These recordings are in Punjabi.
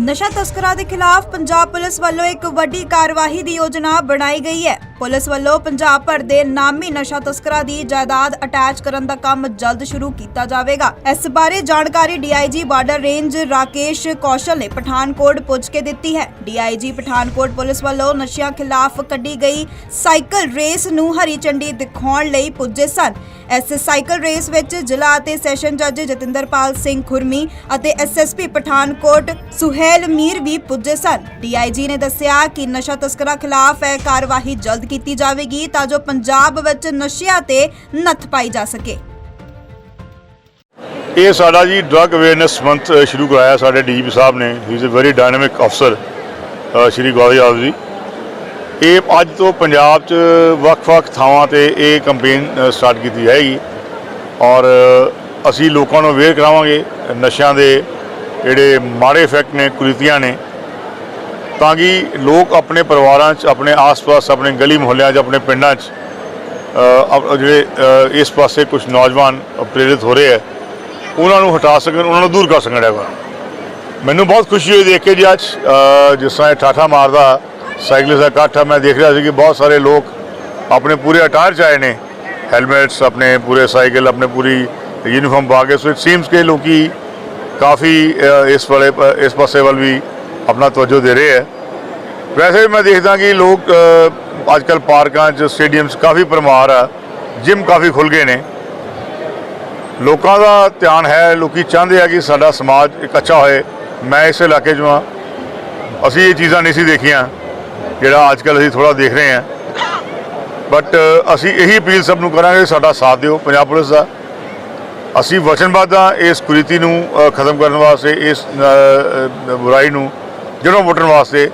ਨਸ਼ਾ ਤਸਕਰਾਂ ਦੇ ਖਿਲਾਫ ਪੰਜਾਬ ਪੁਲਿਸ ਵੱਲੋਂ ਇੱਕ ਵੱਡੀ ਕਾਰਵਾਈ ਦੀ ਯੋਜਨਾ ਬਣਾਈ ਗਈ ਹੈ। ਪੁਲਿਸ ਵੱਲੋਂ ਪੰਜਾਬ ਭਰ ਦੇ ਨਾਮੀ ਨਸ਼ਾ ਤਸਕਰਾਂ ਦੀ ਜਾਇਦਾਦ ਅਟੈਚ ਕਰਨ ਦਾ ਕੰਮ ਜਲਦ ਸ਼ੁਰੂ ਕੀਤਾ ਜਾਵੇਗਾ। ਇਸ ਬਾਰੇ ਜਾਣਕਾਰੀ DIG border range Rakesh Kaushal ਨੇ ਪਠਾਨਕੋਟ ਪੁੱਜ ਕੇ ਦਿੱਤੀ ਹੈ। ਡੀਆਈਜੀ ਪਠਾਨਕੋਟ ਪੁਲਿਸ ਵੱਲੋਂ ਨਸ਼ਿਆਂ ਖਿਲਾਫ ਕੱਢੀ ਗਈ ਸਾਈਕਲ ਰੇਸ ਨੂੰ ਹਰੀ ਝੰਡੀ ਦਿਖਾਉਣ ਲਈ ਪੁੱਜੇ ਸਨ। ਇਸ ਸਾਈਕਲ ਰੇਸ ਵਿੱਚ ਜ਼ਿਲ੍ਹਾ ਅਤੇ ਸੈਸ਼ਨ ਜੱਜ ਜਤਿੰਦਰਪਾਲ ਸਿੰਘ ਖੁਰਮੀ ਅਤੇ ਐਸਐਸਪੀ ਪਠਾਨਕੋਟ ਸੁਹੇਲ ਮੀਰ ਵੀ ਪੁੱਜੇ ਸਨ। ਡੀਆਈਜੀ ਨੇ ਦੱਸਿਆ ਕਿ ਨਸ਼ਾ ਤਸਕਰਾਂ ਖਿਲਾਫ ਇਹ ਕਾਰਵਾਈ ਜਲਦ ਕੀਤੀ ਜਾਵੇਗੀ ਤਾਂ ਜੋ ਪੰਜਾਬ ਵਿੱਚ ਨਸ਼ਿਆਂ ਤੇ ਨੱਥ ਪਾਈ ਜਾ ਸਕੇ। ਇਹ ਸਾਡਾ ਜੀ ਡਰੱਗ ਅਵੇਅਰਨੈਸ ਮੰਥ ਸ਼ੁਰੂ ਕਰਾਇਆ ਸਾਡੇ ਡੀਜੀਪੀ ਸਾਹਿਬ ਨੇ। He is a very dynamic ਅਫਸਰ ਸ਼੍ਰੀ ਗੋਵੀ ਜੀ। ਇਹ ਅੱਜ ਤੋਂ ਪੰਜਾਬ 'ਚ ਵੱਖ-ਵੱਖ ਥਾਵਾਂ ਤੇ ਇਹ ਕੈਂਪੇਨ ਸਟਾਰਟ ਕੀਤੀ ਜਾਏਗੀ। ਔਰ ਅਸੀਂ ਲੋਕਾਂ ਨੂੰ ਅਵੇਅਰ ਕਰਾਵਾਂਗੇ ਨਸ਼ਿਆਂ ਦੇ ਜਿਹੜੇ ਮਾੜੇ ਇਫੈਕਟ ਨੇ, ਕੁਰੀਤੀਆਂ ਨੇ ਤਾਂ ਕਿ ਲੋਕ ਆਪਣੇ ਪਰਿਵਾਰਾਂ 'ਚ ਆਪਣੇ ਆਸ-ਪਾਸ ਆਪਣੇ ਗਲੀ ਮੁਹੱਲਿਆਂ 'ਚ ਆਪਣੇ ਪਿੰਡਾਂ 'ਚ ਜਿਹੜੇ ਇਸ ਪਾਸੇ ਕੁਝ ਨੌਜਵਾਨ ਪ੍ਰੇਰਿਤ ਹੋ ਰਹੇ ਹੈ ਉਹਨਾਂ ਨੂੰ ਹਟਾ ਸਕਣ ਉਹਨਾਂ ਨੂੰ ਦੂਰ ਕਰ ਸਕਣ ਹੈਗਾ ਮੈਨੂੰ ਬਹੁਤ ਖੁਸ਼ੀ ਹੋਈ ਦੇਖ ਕੇ ਜੀ ਅੱਜ ਜਿਸ ਤਰ੍ਹਾਂ ਇਹ ਠਾਠਾ ਮਾਰਦਾ ਸਾਈਕਲਿਸਟ ਦਾ ਇਕੱਠ ਆ, ਮੈਂ ਦੇਖ ਰਿਹਾ ਸੀ ਕਿ ਬਹੁਤ ਸਾਰੇ ਲੋਕ ਆਪਣੇ ਪੂਰੇ ਅਟਾਇਰ ਚ ਆਏ ਨੇ। ਹੈਲਮਟਸ ਆਪਣੇ ਪੂਰੇ ਸਾਈਕਲ ਆਪਣੇ ਪੂਰੀ ਯੂਨੀਫਾਰਮ ਪਾ ਕੇ ਸੋ ਇਟ ਸੀਮਸ ਕਿ ਲੋਕੀ ਕਾਫੀ ਇਸ ਵਾਲੇ ਇਸ ਪਾਸੇ ਵੱਲ ਵੀ ਆਪਣਾ ਤਵੱਜੋ ਦੇ ਰਹੇ ਹੈ। ਵੈਸੇ ਮੈਂ ਦੇਖਦਾ ਕਿ ਲੋਕ ਅੱਜ ਕੱਲ ਪਾਰਕਾਂ 'ਚ, ਸਟੇਡੀਅਮਸ ਕਾਫੀ ਪਰਮਾਰ ਆ। ਜਿਮ ਕਾਫੀ ਖੁੱਲ ਗਏ ਨੇ। ਲੋਕਾਂ ਦਾ ਧਿਆਨ ਹੈ, ਲੋਕੀ ਚਾਹੁੰਦੇ ਆ ਕਿ ਸਾਡਾ ਸਮਾਜ ਇੱਕ ਅੱਛਾ ਹੋਏ। ਮੈਂ ਇਸ ਇਲਾਕੇ 'ਚੋਂ ਹਾਂ ਅਸੀਂ ਇਹ ਚੀਜ਼ਾਂ ਨਹੀਂ ਸੀ ਦੇਖੀਆਂ, ਜਿਹੜਾ ਅੱਜ ਕੱਲ ਅਸੀਂ ਥੋੜਾ ਦੇਖ ਰਹੇ ਹਾਂ। ਬਟ ਅਸੀਂ ਇਹੀ ਅਪੀਲ ਸਭ ਨੂੰ ਕਰਾਂਗੇ, ਸਾਡਾ ਸਾਥ ਦਿਓ, ਪੰਜਾਬ ਪੁਲਿਸ ਦਾ। ਅਸੀਂ ਵਚਨਬੱਧ ਹਾਂ ਇਸ ਕੁਰੀਤੀ ਨੂੰ ਖਤਮ ਕਰਨ ਵਾਸਤੇ, ਇਸ ਬੁਰਾਈ ਨੂੰ। ਜੜੋਂ ਪੁੱਟਣ ਵਾਸਤੇ।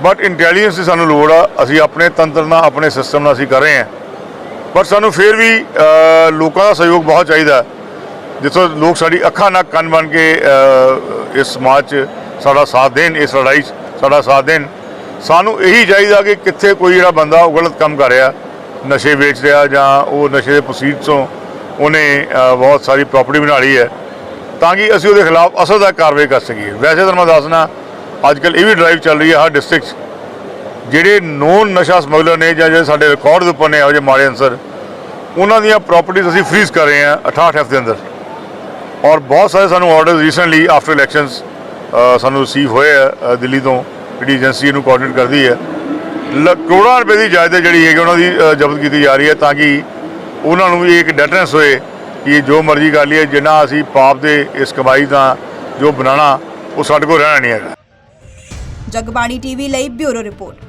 ਬਟ ਇੰਟੈਲੀਜੈਂਸ ਦੀ ਸਾਨੂੰ ਲੋੜ ਆ, ਅਸੀਂ ਆਪਣੇ ਤੰਤਰ ਨਾਲ, ਆਪਣੇ ਸਿਸਟਮ ਨਾਲ ਅਸੀਂ ਕਰ ਰਹੇ ਹਾਂ। ਪਰ ਸਾਨੂੰ ਫਿਰ ਵੀ ਲੋਕਾਂ ਦਾ ਸਹਿਯੋਗ ਬਹੁਤ ਚਾਹੀਦਾ ਜਿੱਥੋਂ ਲੋਕ ਸਾਡੀ ਅੱਖਾਂ ਨਾਲ ਕੰਨ ਬਣ ਕੇ ਇਸ ਸਮਾਜ 'ਚ ਸਾਡਾ ਸਾਥ ਦੇਣ, ਇਸ ਲੜਾਈ 'ਚ ਸਾਡਾ ਸਾਥ ਦੇਣ। ਸਾਨੂੰ ਇਹੀ ਚਾਹੀਦਾ ਕਿ ਕਿੱਥੇ ਕੋਈ ਜਿਹੜਾ ਬੰਦਾ ਉਹ ਗਲਤ ਕੰਮ ਕਰ ਰਿਹਾ। ਨਸ਼ੇ ਵੇਚ ਰਿਹਾ ਜਾਂ ਉਹ ਨਸ਼ੇ ਦੇ ਪ੍ਰੋਸੀਡ ਤੋਂ ਉਹਨੇ ਬਹੁਤ ਸਾਰੀ ਪ੍ਰਾਪਰਟੀ ਬਣਾ ਲਈ ਹੈ। ਤਾਂ ਕਿ ਅਸੀਂ ਉਹਦੇ ਖਿਲਾਫ ਅਸਰਦਾਰ ਕਾਰਵਾਈ ਕਰ ਸਕੀਏ। ਵੈਸੇ ਤਾਂ ਮੈਂ ਦੱਸਣਾ ਅੱਜ ਕੱਲ ਇਹ ਵੀ ਡਰਾਈਵ ਚੱਲ ਰਹੀ ਹੈ ਹਰ ਡਿਸਟ੍ਰਿਕਟ 'ਚ। ਜਿਹੜੇ ਨੋਨ ਨਸ਼ਾ ਸਮਗਲਰ ਨੇ ਜਾਂ ਜਿਹੜੇ ਸਾਡੇ ਰਿਕਾਰਡ ਦੇ ਉੱਪਰ ਨੇ, ਇਹੋ ਜਿਹੇ ਮਾੜੇ ਅਨਸਰ, ਉਹਨਾਂ ਦੀਆਂ ਪ੍ਰਾਪਰਟੀਆਂ ਅਸੀਂ ਫ੍ਰੀਜ਼ ਕਰ ਰਹੇ ਹਾਂ 68 ਐਫ ਦੇ ਅੰਦਰ। ਔਰ ਬਹੁਤ ਸਾਰੇ ਸਾਨੂੰ ਆਰਡਰਸ ਰੀਸੈਂਟਲੀ ਆਫਟਰ ਇਲੈਕਸ਼ਨਸ ਸਾਨੂੰ ਰਿਸੀਵ ਹੋਏ ਆ ਦਿੱਲੀ ਤੋਂ। ਜਿਹੜੀ ਏਜੰਸੀ ਨੂੰ ਕੋਆਰਡੀਨੇਟ ਕਰਦੀ ਹੈ। ਲ- ਕਰੋੜਾਂ ਰੁਪਏ ਦੀ ਜਾਇਦਾਦ ਜਿਹੜੀ ਹੈਗੀ, ਉਹਨਾਂ ਦੀ ਜ਼ਬਤ ਕੀਤੀ ਜਾ ਰਹੀ ਹੈ ਤਾਂ ਕਿ ਉਹਨਾਂ ਨੂੰ ਵੀ ਇੱਕ ਡੈਟਰੈਂਸ ਹੋਏ ਕਿ ਜੋ ਮਰਜ਼ੀ ਕਰ ਲਈਏ, ਜਿੰਨਾ ਅਸੀਂ ਪਾਪ ਦੇ ਇਸ ਕਮਾਈ ਦਾ ਜੋ ਬਣਾਉਣਾ, ਉਹ ਸਾਡੇ ਕੋਲ ਰਹਿਣਾ ਨਹੀਂ ਹੈਗਾ। ਜਗਬਾਣੀ ਟੀਵੀ ਲਈ ਬਿਊਰੋ ਰਿਪੋਰਟ